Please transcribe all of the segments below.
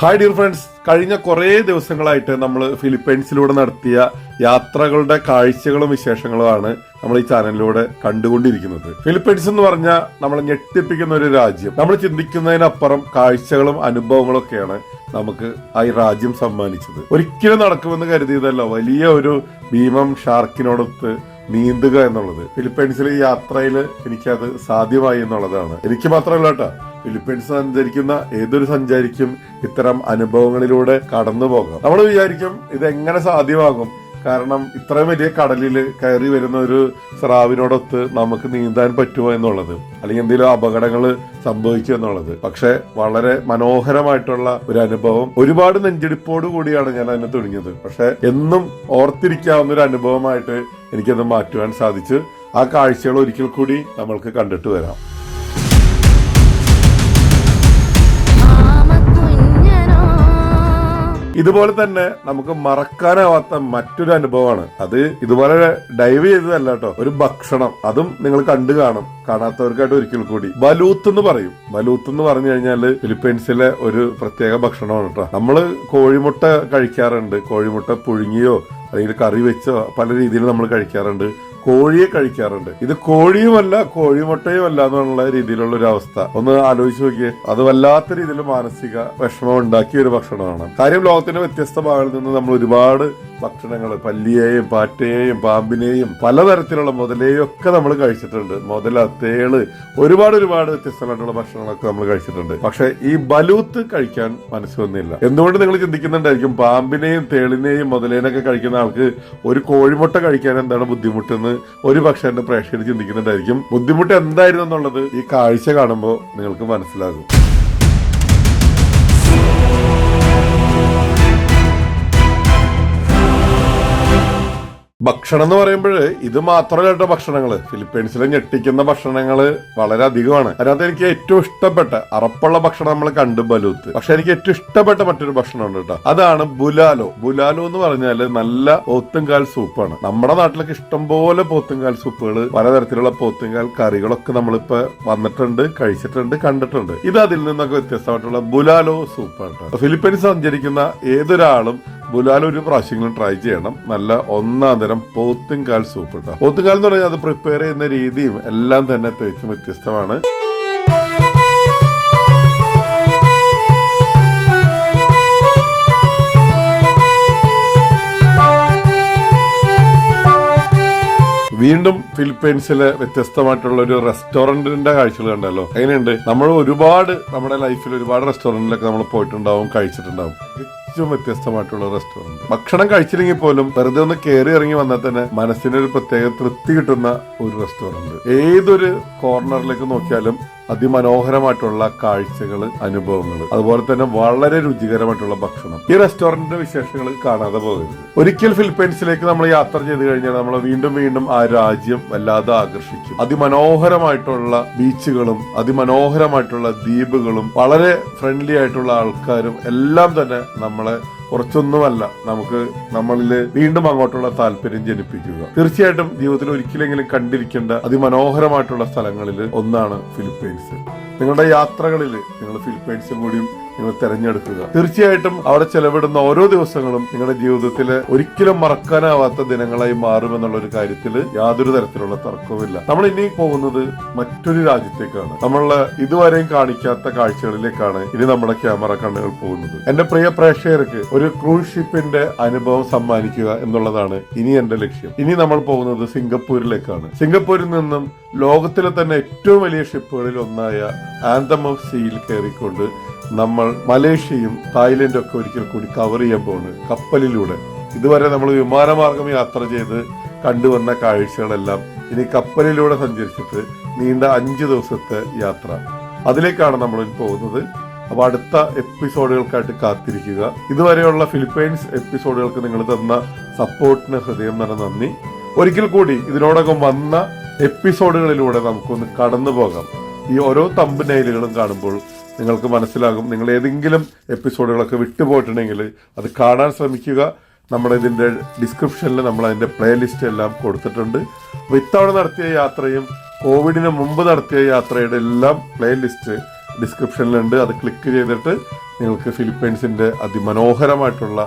Hi dear friends കഴിഞ്ഞ കുറേ ദിവസങ്ങളായിട്ട് നമ്മൾ ഫിലിപ്പൈൻസിലൂടെ നടത്തിയ യാത്രകളുടെ കാഴ്ചകളും വിശേഷങ്ങളുമാണ് നമ്മൾ ഈ ചാനലിലൂടെ കണ്ടുകൊണ്ടിരിക്കുന്നത്. ഫിലിപ്പൈൻസ് എന്ന് പറഞ്ഞാൽ നമ്മൾ ഞെട്ടിപ്പിക്കുന്ന ഒരു രാജ്യം. നമ്മൾ ചിന്തിക്കുന്നതിനപ്പുറം കാഴ്ചകളും അനുഭവങ്ങളും ഒക്കെയാണ് നമുക്ക് ആ ഈ രാജ്യം സമ്മാനിച്ചത്. ഒരിക്കലും നടക്കുമെന്ന് കരുതിയതല്ല വലിയ ഒരു ഭീമം ഷാർക്കിനോടൊത്ത് നീന്തുക എന്നുള്ളത്. ഫിലിപ്പൈൻസിലെ യാത്രയിൽ എനിക്കത് സാധ്യമായി എന്നുള്ളതാണ്. എനിക്ക് മാത്രമല്ല കേട്ടോ ഫിലിപ്പീൻസ് സഞ്ചരിക്കുന്ന ഏതൊരു സഞ്ചാരിക്കും ഇത്തരം അനുഭവങ്ങളിലൂടെ കടന്നു പോകാം. നമ്മൾ വിചാരിക്കും ഇത് എങ്ങനെ സാധ്യമാകും. കാരണം ഇത്രയും വലിയ കടലിൽ കയറി വരുന്ന ഒരു സ്രാവിനോടൊത്ത് നമുക്ക് നീന്താൻ പറ്റുമോ എന്നുള്ളത് അല്ലെങ്കിൽ എന്തെങ്കിലും അപകടങ്ങൾ സംഭവിക്കുക എന്നുള്ളത്. പക്ഷെ വളരെ മനോഹരമായിട്ടുള്ള ഒരു അനുഭവം. ഒരുപാട് നെഞ്ചെടുപ്പോട് കൂടിയാണ് ഞാൻ അതിനെ തുടങ്ങിയത്. പക്ഷെ എന്നും ഓർത്തിരിക്കാവുന്ന ഒരു അനുഭവമായിട്ട് എനിക്കത് മാറ്റുവാൻ സാധിച്ചു ആ കാഴ്ചകൾ ഒരിക്കൽ കൂടി നമ്മൾക്ക് കണ്ടിട്ട് വരാം. ഇതുപോലെ തന്നെ നമുക്ക് മറക്കാനാവാത്ത മറ്റൊരു അനുഭവമാണ്. അത് ഇതുപോലെ ഡൈവ് ചെയ്തതല്ല കേട്ടോ. ഒരു ഭക്ഷണം. അതും നിങ്ങൾ കണ്ടു കാണും. കാണാത്തവർക്കായിട്ട് ഒരിക്കൽ കൂടി. ബലൂത്ത് എന്ന് പറയും. ബലൂത്ത് എന്ന് പറഞ്ഞു കഴിഞ്ഞാൽ ഫിലിപ്പൈൻസിലെ ഒരു പ്രത്യേക ഭക്ഷണമാണ് കേട്ടോ. നമ്മൾ കോഴിമുട്ട കഴിക്കാറുണ്ട്. കോഴിമുട്ട പുഴുങ്ങിയോ അല്ലെങ്കിൽ കറി വെച്ചോ പല രീതിയിൽ നമ്മൾ കഴിക്കാറുണ്ട്. കോഴിയെ കഴിക്കാറുണ്ട്. ഇത് കോഴിയുമല്ല കോഴിമുട്ടയും അല്ല എന്നുള്ള രീതിയിലുള്ള ഒരു അവസ്ഥ. ഒന്ന് ആലോചിച്ച് നോക്കിയേ അത് വല്ലാത്ത രീതിയിൽ മാനസിക വിഷമം ഉണ്ടാക്കിയ ഒരു ഭക്ഷണമാണ്. കാര്യം ലോകത്തിന്റെ വ്യത്യസ്ത ഭാഗങ്ങളിൽ നിന്ന് നമ്മൾ ഒരുപാട് ഭക്ഷണങ്ങൾ പല്ലിയെയും പാറ്റയെയും പാമ്പിനെയും പലതരത്തിലുള്ള മുതലെയും ഒക്കെ നമ്മൾ കഴിച്ചിട്ടുണ്ട്. മുതല തേൾ ഒരുപാട് ഒരുപാട് വ്യത്യസ്തമായിട്ടുള്ള ഭക്ഷണങ്ങളൊക്കെ നമ്മൾ കഴിച്ചിട്ടുണ്ട്. പക്ഷെ ഈ ബലൂത്ത് കഴിക്കാൻ മനസ്സ് വന്നില്ല എന്തുകൊണ്ട് നിങ്ങൾ ചിന്തിക്കുന്നുണ്ടായിരിക്കും? പാമ്പിനെയും തേളിനെയും മുതലേനൊക്കെ കഴിക്കുന്ന ആൾക്ക് ഒരു കോഴിമുട്ട കഴിക്കാൻ എന്താണ് ബുദ്ധിമുട്ടെന്ന് ഒരു പക്ഷെ എന്റെ പ്രേക്ഷകർ ചിന്തിക്കുന്നുണ്ടായിരിക്കും. ബുദ്ധിമുട്ട് എന്തായിരുന്നു എന്നുള്ളത് ഈ കാഴ്ച കാണുമ്പോൾ നിങ്ങൾക്ക് മനസ്സിലാകും. ഭക്ഷണം എന്ന് പറയുമ്പോൾ ഇത് മാത്രമല്ല കേട്ടോ ഭക്ഷണങ്ങൾ. ഫിലിപ്പീൻസിലെ ഞെട്ടിക്കുന്ന ഭക്ഷണങ്ങൾ വളരെ അധികമാണ്. അതിനകത്ത് എനിക്ക് ഏറ്റവും ഇഷ്ടപ്പെട്ട അറപ്പുള്ള ഭക്ഷണം നമ്മൾ കണ്ടു ബലൂത്ത്. പക്ഷെ എനിക്ക് ഏറ്റവും ഇഷ്ടപ്പെട്ട മറ്റൊരു ഭക്ഷണമുണ്ട് കേട്ടോ. അതാണ് ബുലാലോ. ബുലാലോ എന്ന് പറഞ്ഞാൽ നല്ല പോത്തുംകാൽ സൂപ്പാണ്. നമ്മുടെ നാട്ടിലൊക്കെ ഇഷ്ടംപോലെ പോത്തുംകാൽ സൂപ്പുകൾ പലതരത്തിലുള്ള പോത്തുംകാൽ കറികളൊക്കെ നമ്മളിപ്പോ വന്നിട്ടുണ്ട് കഴിച്ചിട്ടുണ്ട് കണ്ടിട്ടുണ്ട്. ഇത് അതിൽ നിന്നൊക്കെ വ്യത്യസ്തമായിട്ടുള്ള ബുലാലോ സൂപ്പാണ് ഫിലിപ്പീൻസ് സഞ്ചരിക്കുന്ന ഏതൊരാളും ബുലാൽ ഒരു പ്രാവശ്യങ്ങളും ട്രൈ ചെയ്യണം. നല്ല ഒന്നാം തരം പോത്തുംകാൽ സൂപ്പ് കേട്ടോ പോത്തുംകാൽ എന്ന് പറഞ്ഞാൽ അത് പ്രിപ്പയർ ചെയ്യുന്ന രീതിയും എല്ലാം തന്നെ തികച്ചും വ്യത്യസ്തമാണ്. വീണ്ടും ഫിലിപ്പൈൻസിലെ വ്യത്യസ്തമായിട്ടുള്ള ഒരു റെസ്റ്റോറന്റിന്റെ കാഴ്ചകൾ കണ്ടല്ലോ. എങ്ങനെയുണ്ട്? നമ്മൾ ഒരുപാട് നമ്മുടെ ലൈഫിൽ ഒരുപാട് റെസ്റ്റോറന്റിലൊക്കെ നമ്മൾ പോയിട്ടുണ്ടാവും കഴിച്ചിട്ടുണ്ടാവും. ഏറ്റവും വ്യത്യസ്തമായിട്ടുള്ള റെസ്റ്റോറന്റ് ഭക്ഷണം കഴിച്ചില്ലെങ്കിൽ പോലും വെറുതെ ഒന്ന് കയറി ഇറങ്ങി വന്നാൽ തന്നെ മനസ്സിനൊരു പ്രത്യേക തൃപ്തി കിട്ടുന്ന ഒരു റെസ്റ്റോറന്റ് ഏതൊരു കോർണറിലേക്ക് നോക്കിയാലും അതിമനോഹരമായിട്ടുള്ള കാഴ്ചകൾ അനുഭവങ്ങൾ അതുപോലെ തന്നെ വളരെ രുചികരമായിട്ടുള്ള ഭക്ഷണം. ഈ റെസ്റ്റോറന്റിന്റെ വിശേഷങ്ങൾ കാണാതെ പോകരുത്. ഒരിക്കൽ ഫിലിപ്പൈൻസിലേക്ക് നമ്മൾ യാത്ര ചെയ്ത് കഴിഞ്ഞാൽ നമ്മൾ വീണ്ടും വീണ്ടും ആ രാജ്യം വല്ലാതെ ആകർഷിക്കും. അതിമനോഹരമായിട്ടുള്ള ബീച്ചുകളും അതിമനോഹരമായിട്ടുള്ള ദ്വീപുകളും വളരെ ഫ്രണ്ട്ലി ആയിട്ടുള്ള ആൾക്കാരും എല്ലാം തന്നെ നമ്മളെ കുറച്ചൊന്നുമല്ല നമുക്ക് നമ്മളിൽ വീണ്ടും അങ്ങോട്ടുള്ള താല്പര്യം ജനിപ്പിക്കുക. തീർച്ചയായിട്ടും ജീവിതത്തിൽ ഒരിക്കലെങ്കിലും കണ്ടിരിക്കേണ്ട അതിമനോഹരമായിട്ടുള്ള സ്ഥലങ്ങളിൽ ഒന്നാണ് ഫിലിപ്പൈൻസ്. നിങ്ങളുടെ യാത്രകളിൽ നിങ്ങൾ ഫിലിപ്പൈൻസും കൂടിയും നിങ്ങൾ തിരഞ്ഞെടുക്കുക. തീർച്ചയായിട്ടും അവിടെ ചെലവിടുന്ന ഓരോ ദിവസങ്ങളും നിങ്ങളുടെ ജീവിതത്തിൽ ഒരിക്കലും മറക്കാനാവാത്ത ദിനങ്ങളായി മാറുമെന്നുള്ള ഒരു കാര്യത്തിൽ യാതൊരു തരത്തിലുള്ള തർക്കവുമില്ല. നമ്മൾ ഇനി പോകുന്നത് മറ്റൊരു രാജ്യത്തേക്കാണ്. നമ്മൾ ഇതുവരെയും കാണിക്കാത്ത കാഴ്ചകളിലേക്കാണ് ഇനി നമ്മുടെ ക്യാമറ കണ്ണുകൾ പോകുന്നത്. എന്റെ പ്രിയ പ്രേക്ഷകർക്ക് ഒരു ക്രൂസ് ഷിപ്പിന്റെ അനുഭവം സമ്മാനിക്കുക എന്നുള്ളതാണ് ഇനി എന്റെ ലക്ഷ്യം. ഇനി നമ്മൾ പോകുന്നത് സിംഗപ്പൂരിലേക്കാണ്. സിംഗപ്പൂരിൽ നിന്നും ലോകത്തിലെ തന്നെ ഏറ്റവും വലിയ ഷിപ്പുകളിൽ ഒന്നായ ആന്തം ഓഫ് സീയിൽ കയറിക്കൊണ്ട് നമ്മൾ മലേഷ്യയും തായ്ലൻഡും ഒക്കെ ഒരിക്കൽ കൂടി കവർ ചെയ്യാൻ പോകുന്നത് കപ്പലിലൂടെ. ഇതുവരെ നമ്മൾ വിമാനമാർഗം യാത്ര ചെയ്ത് കണ്ടുവന്ന കാഴ്ചകളെല്ലാം ഇനി കപ്പലിലൂടെ സഞ്ചരിച്ചിട്ട് നീണ്ട അഞ്ച് ദിവസത്തെ യാത്ര. അതിലേക്കാണ് നമ്മൾ പോകുന്നത്. അപ്പോൾ അടുത്ത എപ്പിസോഡുകൾക്കായിട്ട് കാത്തിരിക്കുക. ഇതുവരെയുള്ള ഫിലിപ്പൈൻസ് എപ്പിസോഡുകൾക്ക് നിങ്ങൾ തന്ന സപ്പോർട്ടിന് ഹൃദയം നിറ നന്ദി. ഒരിക്കൽ കൂടി ഇതിനോടകം വന്ന എപ്പിസോഡുകളിലൂടെ നമുക്കൊന്ന് കടന്നു പോകാം ഈ ഓരോ തമ്പ് നൈലുകളും കാണുമ്പോൾ നിങ്ങൾക്ക് മനസ്സിലാകും. നിങ്ങൾ ഏതെങ്കിലും എപ്പിസോഡുകളൊക്കെ വിട്ടുപോയിട്ടുണ്ടെങ്കിൽ അത് കാണാൻ ശ്രമിക്കുക. നമ്മുടെ ഇതിന്റെ ഡിസ്ക്രിപ്ഷനിൽ നമ്മൾ അതിന്റെ പ്ലേലിസ്റ്റ് എല്ലാം കൊടുത്തിട്ടുണ്ട്. അപ്പോൾ ഇത്തവണ നടത്തിയ യാത്രയും കോവിഡിന് മുമ്പ് നടത്തിയ യാത്രയുടെ എല്ലാം പ്ലേലിസ്റ്റ് ഡിസ്ക്രിപ്ഷനിലുണ്ട് അത് ക്ലിക്ക് ചെയ്തിട്ട് നിങ്ങൾക്ക് ഫിലിപ്പൈൻസിന്റെ അതിമനോഹരമായിട്ടുള്ള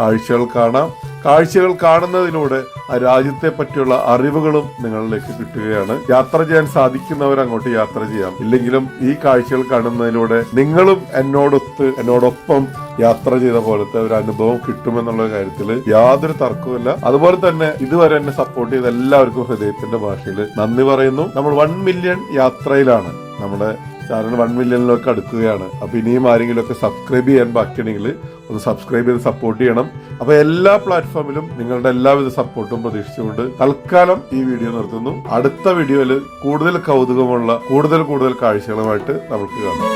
കാഴ്ചകൾ കാണാം. കാഴ്ചകൾ കാണുന്നതിലൂടെ ആ രാജ്യത്തെ പറ്റിയുള്ള അറിവുകളും നിങ്ങളിലേക്ക് കിട്ടുകയാണ്. യാത്ര ചെയ്യാൻ സാധിക്കുന്നവർ അങ്ങോട്ട് യാത്ര ചെയ്യാം. ഇല്ലെങ്കിലും ഈ കാഴ്ചകൾ കാണുന്നതിലൂടെ നിങ്ങളും എന്നോടൊത്ത് എന്നോടൊപ്പം യാത്ര ചെയ്ത പോലത്തെ ഒരു അനുഭവം കിട്ടുമെന്നുള്ള കാര്യത്തിൽ യാതൊരു തർക്കവുമില്ല. അതുപോലെ തന്നെ ഇതുവരെ എന്നെ സപ്പോർട്ട് ചെയ്ത എല്ലാവർക്കും ഹൃദയത്തിന്റെ ഭാഷയിൽ നന്ദി പറയുന്നു. നമ്മൾ വൺ മില്യൺ യാത്രയിലാണ്. നമ്മുടെ ചാനൽ വൺ മില്യണിലൊക്കെ അടുക്കുകയാണ്. അപ്പൊ ഇനിയും ആരെങ്കിലും ഒക്കെ സബ്സ്ക്രൈബ് ചെയ്യാൻ ബാക്കിയുണ്ടെങ്കിൽ ഒന്ന് സബ്സ്ക്രൈബ് ചെയ്ത് സപ്പോർട്ട് ചെയ്യണം. അപ്പൊ എല്ലാ പ്ലാറ്റ്ഫോമിലും നിങ്ങളുടെ എല്ലാവിധ സപ്പോർട്ടും പ്രതീക്ഷിച്ചുകൊണ്ട് തൽക്കാലം ഈ വീഡിയോ നിർത്തുന്നു. അടുത്ത വീഡിയോയിൽ കൂടുതൽ കൗതുകമുള്ള കൂടുതൽ കൂടുതൽ കാഴ്ചകളുമായിട്ട് നമുക്ക് കാണാം.